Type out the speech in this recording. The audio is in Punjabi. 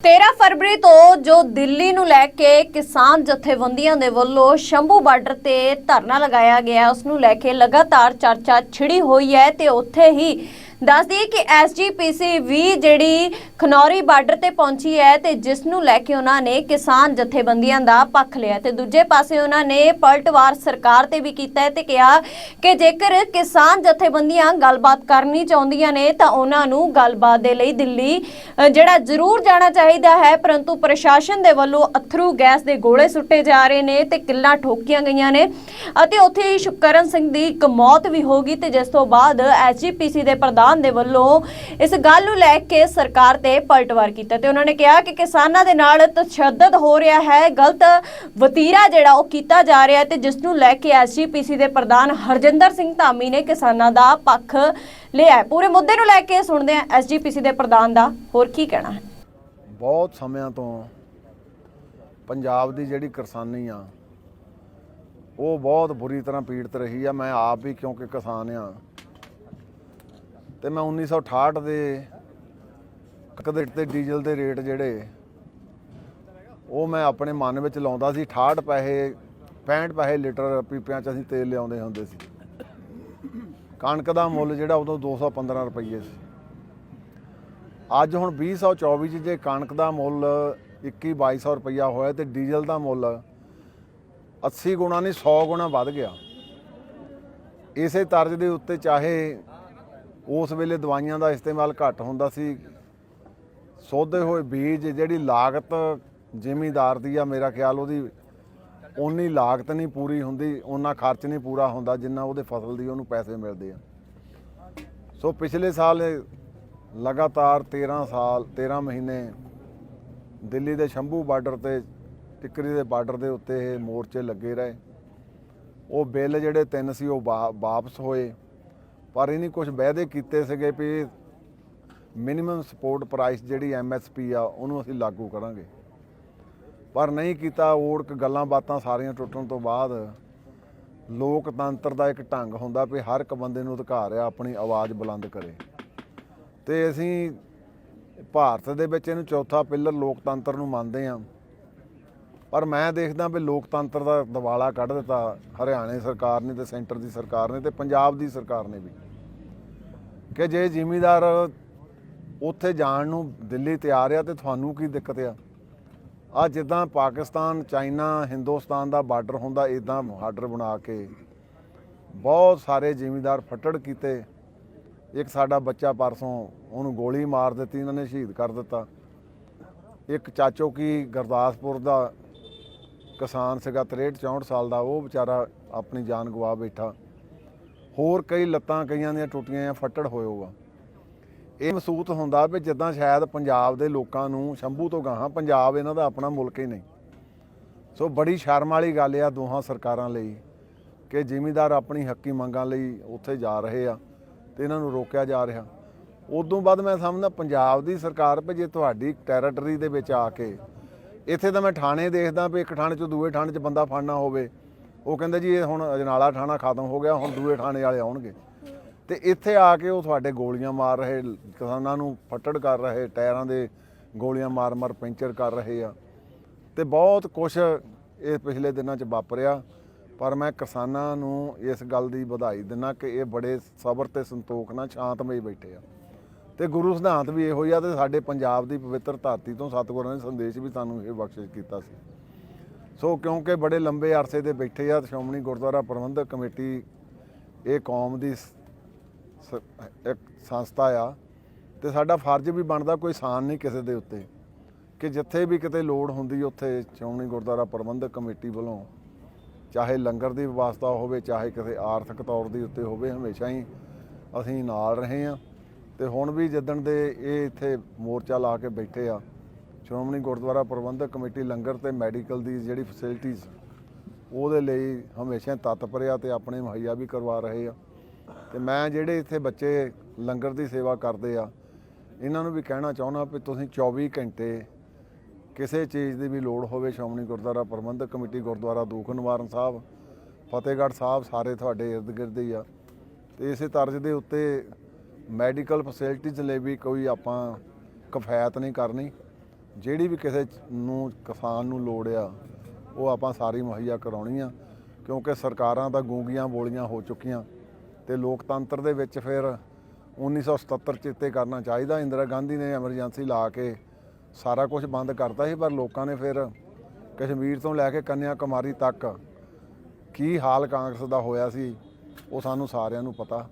13 ਫਰਵਰੀ ਤੋਂ ਜੋ ਦਿੱਲੀ ਨੂੰ ਲੈ ਕੇ ਕਿਸਾਨ ਜਥੇਬੰਦੀਆਂ ਦੇ ਵੱਲੋਂ ਸ਼ੰਭੂ ਬਾਰਡਰ ਤੇ ਧਰਨਾ ਲਗਾਇਆ ਗਿਆ, ਉਸ ਨੂੰ ਲੈ ਕੇ ਲਗਾਤਾਰ ਚਰਚਾ ਛਿੜੀ ਹੋਈ ਹੈ ਤੇ ਉੱਥੇ ਹੀ ਦੱਸ ਦਈਏ ਕਿ ਐਸਜੀਪੀਸੀ ਵੀ ਜਿਹੜੀ ਖਨੌਰੀ ਬਾਰਡਰ ਤੇ ਪਹੁੰਚੀ ਹੈ ਤੇ ਜਿਸ ਨੂੰ ਲੈ ਕੇ ਉਹਨਾਂ ਨੇ ਕਿਸਾਨ ਜਥੇਬੰਦੀਆਂ ਦਾ ਪੱਖ ਲਿਆ ਤੇ ਦੂਜੇ ਪਾਸੇ ਉਹਨਾਂ ਨੇ ਪਲਟਵਾਰ ਸਰਕਾਰ ਤੇ ਵੀ ਕੀਤਾ ਹੈ ਤੇ ਕਿਹਾ ਕਿ ਜੇਕਰ ਕਿਸਾਨ ਜਥੇਬੰਦੀਆਂ ਗੱਲਬਾਤ ਕਰਨੀ ਚਾਹੁੰਦੀਆਂ ਨੇ ਤਾਂ ਉਹਨਾਂ ਨੂੰ ਗੱਲਬਾਤ ਦੇ ਲਈ ਦਿੱਲੀ ਜਿਹੜਾ ਜ਼ਰੂਰ ਜਾਣਾ ਚਾਹੀਦਾ ਹੈ, ਪਰੰਤੂ ਪ੍ਰਸ਼ਾਸਨ ਦੇ ਵੱਲੋਂ ਅਥਰੂ ਗੈਸ ਦੇ ਗੋਲੇ ਸੁੱਟੇ ਜਾ ਰਹੇ ਨੇ ਤੇ ਕਿੱਲਾਂ ਠੋਕੀਆਂ ਗਈਆਂ ਨੇ। ਅਤੇ ਉੱਥੇ ਹੀ ਸ਼ੁਕਰਨ ਸਿੰਘ ਦੀ ਇੱਕ ਮੌਤ ਵੀ ਹੋ ਗਈ ਤੇ ਜਿਸ ਤੋਂ ਬਾਅਦ ਐਸਜੀਪੀਸੀ ਦੇ ਪ੍ਰਧਾਨ ਦੇ ਵੱਲੋਂ ਇਸ ਗੱਲ ਨੂੰ ਲੈ ਕੇ ਸਰਕਾਰ ਤੇ ਪਲਟਵਾਰ ਕੀਤਾ ਤੇ ਉਹਨਾਂ ਨੇ ਕਿਹਾ ਕਿ ਕਿਸਾਨਾਂ ਦੇ ਨਾਲ ਤਸ਼ੱਦਦ ਹੋ ਰਿਹਾ ਹੈ, ਗਲਤ ਵਤੀਰਾ ਜਿਹੜਾ ਉਹ ਕੀਤਾ ਜਾ ਰਿਹਾ ਤੇ ਜਿਸ ਨੂੰ ਲੈ ਕੇ ਐਸਜੀਪੀਸੀ ਦੇ ਪ੍ਰਧਾਨ ਹਰਜਿੰਦਰ ਸਿੰਘ ਧਾਮੀ ਨੇ ਕਿਸਾਨਾਂ ਦਾ ਪੱਖ ਲਿਆ ਪੂਰੇ ਮੁੱਦੇ ਨੂੰ ਲੈ ਕੇ ਸੁਣਦੇ ਹਾਂ ਐਸਜੀਪੀਸੀ ਦੇ ਪ੍ਰਧਾਨ ਦਾ। ਹੋਰ ਕੀ ਕਹਿਣਾ ਹੈ? ਬਹੁਤ ਸਮਿਆਂ ਤੋਂ ਪੰਜਾਬ ਦੀ ਜਿਹੜੀ ਕਿਸਾਨੀ ਆ, ਉਹ ਬਹੁਤ ਬੁਰੀ ਤਰ੍ਹਾਂ ਪੀੜਤ ਰਹੀ ਆ। ਮੈਂ ਆਪ ਵੀ ਕਿਉਂਕਿ ਕਿਸਾਨ ਆ ਤੇ ਮੈਂ 1968 ਦੇ ਕਦੇ ਤੇ ਡੀਜ਼ਲ ਦੇ ਰੇਟ ਜਿਹੜੇ, ਉਹ ਮੈਂ ਆਪਣੇ ਮਨ ਵਿੱਚ ਲਾਉਂਦਾ ਸੀ। 68 ਪੈਸੇ 65 ਪੈਸੇ ਲੀਟਰ ਪੀਪਿਆਂ 'ਚ ਅਸੀਂ ਤੇਲ ਲਿਆਉਂਦੇ ਹੁੰਦੇ ਸੀ। ਕਣਕ ਦਾ ਮੁੱਲ ਜਿਹੜਾ ਉਦੋਂ 215 ਰੁਪਏ ਸੀ। ਅੱਜ ਹੁਣ 2024 ਚ ਜੇ ਕਣਕ ਦਾ ਮੁੱਲ 21 2200 ਰੁਪਈਆ ਹੋਇਆ ਤੇ ਡੀਜ਼ਲ ਦਾ ਮੁੱਲ 80 ਗੁਣਾ ਨਹੀਂ 100 ਗੁਣਾ ਵੱਧ ਗਿਆ। ਇਸੇ ਤਰਜ਼ ਦੇ ਉੱਤੇ ਚਾਹੇ ਉਸ ਵੇਲੇ ਦਵਾਈਆਂ ਦਾ ਇਸਤੇਮਾਲ ਘੱਟ ਹੁੰਦਾ ਸੀ। ਸੋਧੇ ਹੋਏ ਬੀਜ, ਜਿਹੜੀ ਲਾਗਤ ਜ਼ਿਮੀਦਾਰ ਦੀ ਆ, ਮੇਰਾ ਖਿਆਲ ਉਹਦੀ ਓਨੀ ਲਾਗਤ ਨਹੀਂ ਪੂਰੀ ਹੁੰਦੀ, ਓਨਾ ਖਰਚ ਨਹੀਂ ਪੂਰਾ ਹੁੰਦਾ ਜਿੰਨਾ ਉਹਦੇ ਫਸਲ ਦੀ ਉਹਨੂੰ ਪੈਸੇ ਮਿਲਦੇ ਆ। ਸੋ ਪਿਛਲੇ ਸਾਲ ਲਗਾਤਾਰ 13 ਸਾਲ 13 ਮਹੀਨੇ ਦਿੱਲੀ ਦੇ ਸ਼ੰਭੂ ਬਾਰਡਰ ਤੇ, ਟਿੱਕਰੀ ਦੇ ਬਾਰਡਰ ਦੇ ਉੱਤੇ ਇਹ ਮੋਰਚੇ ਲੱਗੇ ਰਹੇ। ਉਹ ਬਿੱਲ ਜਿਹੜੇ ਤਿੰਨ ਸੀ, ਉਹ ਵਾ- ਵਾਪਸ ਹੋਏ। ਪਰ ਇਹਨੀ ਕੁਝ ਵਾਅਦੇ ਕੀਤੇ ਸੀਗੇ ਵੀ ਮਿਨੀਮਮ ਸਪੋਰਟ ਪ੍ਰਾਈਸ ਜਿਹੜੀ ਐਮਐਸਪੀ ਆ, ਉਹਨੂੰ ਅਸੀਂ ਲਾਗੂ ਕਰਾਂਗੇ। ਪਰ ਨਹੀਂ ਕੀਤਾ ਓੜਕ ਗੱਲਾਂ ਬਾਤਾਂ ਸਾਰੀਆਂ ਟੁੱਟਣ ਤੋਂ ਬਾਅਦ ਲੋਕਤੰਤਰ ਦਾ ਇੱਕ ਢੰਗ ਹੁੰਦਾ ਵੀ ਹਰ ਇੱਕ ਬੰਦੇ ਨੂੰ ਅਧਿਕਾਰ ਆ, ਆਪਣੀ ਆਵਾਜ਼ ਬੁਲੰਦ ਕਰੇ। ਤੇ ਅਸੀਂ ਭਾਰਤ ਦੇ ਵਿੱਚ ਇਹਨੂੰ ਚੌਥਾ ਪਿੱਲਰ ਲੋਕਤੰਤਰ ਨੂੰ ਮੰਨਦੇ ਹਾਂ ਪਰ ਮੈਂ ਦੇਖਦਾ ਵੀ ਲੋਕਤੰਤਰ ਦਾ ਦਿਵਾਲਾ ਕੱਢ ਦਿੱਤਾ, ਹਰਿਆਣੇ ਸਰਕਾਰ ਨੇ ਤੇ ਸੈਂਟਰ ਦੀ ਸਰਕਾਰ ਨੇ ਤੇ ਪੰਜਾਬ ਦੀ ਸਰਕਾਰ ਨੇ ਵੀ। ਕਿ ਜੇ ਜ਼ਿਮੀਦਾਰ ਉੱਥੇ ਜਾਣ ਨੂੰ ਦਿੱਲੀ ਤਿਆਰ ਆ ਤੇ ਤੁਹਾਨੂੰ ਕੀ ਦਿੱਕਤ ਆ? ਆ ਜਿੱਦਾਂ ਪਾਕਿਸਤਾਨ, ਚਾਈਨਾ, ਹਿੰਦੁਸਤਾਨ ਦਾ ਬਾਰਡਰ ਹੁੰਦਾ ਇਦਾਂ ਬਾਰਡਰ ਬਣਾ ਕੇ ਬਹੁਤ ਸਾਰੇ ਜ਼ਿਮੀਦਾਰ ਫੱਟੜ ਕੀਤੇ। ਇੱਕ ਸਾਡਾ ਬੱਚਾ ਪਰਸੋਂ ਉਹਨੂੰ ਗੋਲੀ ਮਾਰ ਦਿੱਤੀ, ਇਹਨਾਂ ਨੇ ਸ਼ਹੀਦ ਕਰ ਦਿੱਤਾ। ਇੱਕ ਚਾਚੋ ਕੀ ਗੁਰਦਾਸਪੁਰ ਦਾ ਕਿਸਾਨ ਸੀਗਾ 63 64 ਸਾਲ ਦਾ, ਉਹ ਵਿਚਾਰਾ ਆਪਣੀ ਜਾਨ ਗਵਾ ਬੈਠਾ। ਹੋਰ ਕਈ ਲੱਤਾਂ ਕਈਆਂ ਦੀਆਂ ਟੁੱਟੀਆਂ ਜਾਂ ਫੱਟੜ ਹੋਏ ਇਹ ਮਹਿਸੂਸ ਹੁੰਦਾ ਵੀ ਜਿੱਦਾਂ ਸ਼ਾਇਦ ਪੰਜਾਬ ਦੇ ਲੋਕਾਂ ਨੂੰ ਸ਼ੰਭੂ ਤੋਂ ਗਾਹਾਂ ਪੰਜਾਬ ਇਹਨਾਂ ਦਾ ਆਪਣਾ ਮੁਲਕ ਹੀ ਨਹੀਂ। ਸੋ ਬੜੀ ਸ਼ਰਮ ਵਾਲੀ ਗੱਲ ਆ ਦੋਹਾਂ ਸਰਕਾਰਾਂ ਲਈ ਕਿ ਜ਼ਿਮੀਦਾਰ ਆਪਣੀ ਹੱਕੀ ਮੰਗਾਂ ਲਈ ਉੱਥੇ ਜਾ ਰਹੇ ਆ ਤੇ ਇਹਨਾਂ ਨੂੰ ਰੋਕਿਆ ਜਾ ਰਿਹਾ। ਉਦੋਂ ਬਾਅਦ ਮੈਂ ਸਮਝਦਾ ਪੰਜਾਬ ਦੀ ਸਰਕਾਰ ਵੀ ਜੇ ਤੁਹਾਡੀ ਟੈਰੀਟਰੀ ਦੇ ਵਿੱਚ ਆ ਕੇ, ਇੱਥੇ ਤਾਂ ਮੈਂ ਥਾਣੇ ਦੇਖਦਾ ਵੀ ਇੱਕ ਥਾਣੇ ਚੋਂ ਦੂਏ ਥਾਣੇ 'ਚ ਬੰਦਾ ਫੜਨਾ ਹੋਵੇ ਉਹ ਕਹਿੰਦੇ ਜੀ ਇਹ ਹੁਣ ਅਜਨਾਲਾ ਥਾਣਾ ਖਤਮ ਹੋ ਗਿਆ, ਹੁਣ ਦੂਏ ਥਾਣੇ ਵਾਲੇ ਆਉਣਗੇ। ਤੇ ਇੱਥੇ ਆ ਕੇ ਉਹ ਤੁਹਾਡੇ ਗੋਲੀਆਂ ਮਾਰ ਰਹੇ, ਕਿਸਾਨਾਂ ਨੂੰ ਫੱਟੜ ਕਰ ਰਹੇ, ਟਾਇਰਾਂ ਦੇ ਗੋਲੀਆਂ ਮਾਰ-ਮਾਰ ਪੈਂਚਰ ਕਰ ਰਹੇ ਆ। ਤੇ ਬਹੁਤ ਕੁਝ ਇਹ ਪਿਛਲੇ ਦਿਨਾਂ 'ਚ ਵਾਪਰਿਆ, ਪਰ ਮੈਂ ਕਿਸਾਨਾਂ ਨੂੰ ਇਸ ਗੱਲ ਦੀ ਵਧਾਈ ਦਿੰਦਾ ਕਿ ਇਹ ਬੜੇ ਸਬਰ ਤੇ ਸੰਤੋਖ ਨਾਲ ਸ਼ਾਂਤਮਈ ਬੈਠੇ ਆ। ਤੇ ਗੁਰੂ ਸਿਧਾਂਤ ਵੀ ਇਹੋ ਹੀ ਆ ਤੇ ਸਾਡੇ ਪੰਜਾਬ ਦੀ ਪਵਿੱਤਰ ਧਰਤੀ ਤੋਂ ਸਤਿਗੁਰਾਂ ਨੇ ਸੰਦੇਸ਼ ਵੀ ਸਾਨੂੰ ਇਹ ਬਖਸ਼ਿਸ਼ ਕੀਤਾ ਸੀ। ਸੋ ਕਿਉਂਕਿ ਬੜੇ ਲੰਬੇ ਅਰਸੇ ਦੇ ਬੈਠੇ ਆ, ਸ਼੍ਰੋਮਣੀ ਗੁਰਦੁਆਰਾ ਪ੍ਰਬੰਧਕ ਕਮੇਟੀ, ਇਹ ਕੌਮ ਦੀ ਸ- ਇੱਕ ਸੰਸਥਾ ਆ ਤੇ ਸਾਡਾ ਫਰਜ਼ ਵੀ ਬਣਦਾ ਕੋਈ ਸਾਨ ਨਹੀਂ ਕਿਸੇ ਦੇ ਉੱਤੇ ਕਿ ਜਿੱਥੇ ਵੀ ਕਿਤੇ ਲੋੜ ਹੁੰਦੀ ਉੱਥੇ ਸ਼੍ਰੋਮਣੀ ਗੁਰਦੁਆਰਾ ਪ੍ਰਬੰਧਕ ਕਮੇਟੀ ਵੱਲੋਂ ਚਾਹੇ ਲੰਗਰ ਦੀ ਵਿਵਸਥਾ ਹੋਵੇ, ਚਾਹੇ ਕਿਸੇ ਆਰਥਿਕ ਤੌਰ ਦੇ ਉੱਤੇ ਹੋਵੇ, ਹਮੇਸ਼ਾ ਹੀ ਅਸੀਂ ਨਾਲ ਰਹੇ ਹਾਂ ਤੇ ਹੁਣ ਵੀ ਜਿੱਦਣ ਦੇ ਇਹ ਇੱਥੇ ਮੋਰਚਾ ਲਾ ਕੇ ਬੈਠੇ ਆ ਸ਼੍ਰੋਮਣੀ ਗੁਰਦੁਆਰਾ ਪ੍ਰਬੰਧਕ ਕਮੇਟੀ ਲੰਗਰ ਤੇ ਮੈਡੀਕਲ ਦੀ ਜਿਹੜੀ ਫੈਸਿਲਿਟੀਜ਼ ਉਹਦੇ ਲਈ ਹਮੇਸ਼ਾ ਤਤਪਰਿਆ ਆ ਤੇ ਆਪਣੇ ਮੁਹੱਈਆ ਵੀ ਕਰਵਾ ਰਹੇ ਆ। ਤੇ ਮੈਂ ਜਿਹੜੇ ਇੱਥੇ ਬੱਚੇ ਲੰਗਰ ਦੀ ਸੇਵਾ ਕਰਦੇ ਆ, ਇਹਨਾਂ ਨੂੰ ਵੀ ਕਹਿਣਾ ਚਾਹੁੰਦਾ ਵੀ ਤੁਸੀਂ 24 ਘੰਟੇ ਕਿਸੇ ਚੀਜ਼ ਦੀ ਵੀ ਲੋੜ ਹੋਵੇ ਸ਼੍ਰੋਮਣੀ ਗੁਰਦੁਆਰਾ ਪ੍ਰਬੰਧਕ ਕਮੇਟੀ ਗੁਰਦੁਆਰਾ ਦੂਖ ਨਿਵਾਰਨ ਸਾਹਿਬ, ਫਤਿਹਗੜ੍ਹ ਸਾਹਿਬ ਸਾਰੇ ਤੁਹਾਡੇ ਇਰਦ ਗਿਰਦ ਹੀ ਆ। ਤੇ ਇਸੇ ਤਰਜ਼ ਦੇ ਉੱਤੇ ਮੈਡੀਕਲ ਫੈਸਿਲਿਟੀਜ਼ ਲਈ ਵੀ ਕੋਈ ਆਪਾਂ ਕਫਾਇਤ ਨਹੀਂ ਕਰਨੀ। ਜਿਹੜੀ ਵੀ ਕਿਸੇ ਨੂੰ ਕਿਸਾਨ ਨੂੰ ਲੋੜ ਆ, ਉਹ ਆਪਾਂ ਸਾਰੀ ਮੁਹੱਈਆ ਕਰਾਉਣੀ ਆ, ਕਿਉਂਕਿ ਸਰਕਾਰਾਂ ਤਾਂ ਗੂੰਗੀਆਂ ਬੋਲੀਆਂ ਹੋ ਚੁੱਕੀਆਂ ਤੇ ਲੋਕਤੰਤਰ ਦੇ ਵਿੱਚ ਫਿਰ 1977 ਚੇਤੇ ਕਰਨਾ ਚਾਹੀਦਾ। ਇੰਦਰਾ ਗਾਂਧੀ ਨੇ ਐਮਰਜੈਂਸੀ ਲਾ ਕੇ ਸਾਰਾ ਕੁਝ ਬੰਦ ਕਰਤਾ ਸੀ, ਪਰ ਲੋਕਾਂ ਨੇ ਫਿਰ ਕਸ਼ਮੀਰ ਤੋਂ ਲੈ ਕੇ ਕੰਨਿਆ ਕੁਮਾਰੀ ਤੱਕ ਕੀ ਹਾਲ ਕਾਂਗਰਸ ਦਾ ਹੋਇਆ ਸੀ, ਉਹ ਸਾਨੂੰ ਸਾਰਿਆਂ ਨੂੰ ਪਤਾ।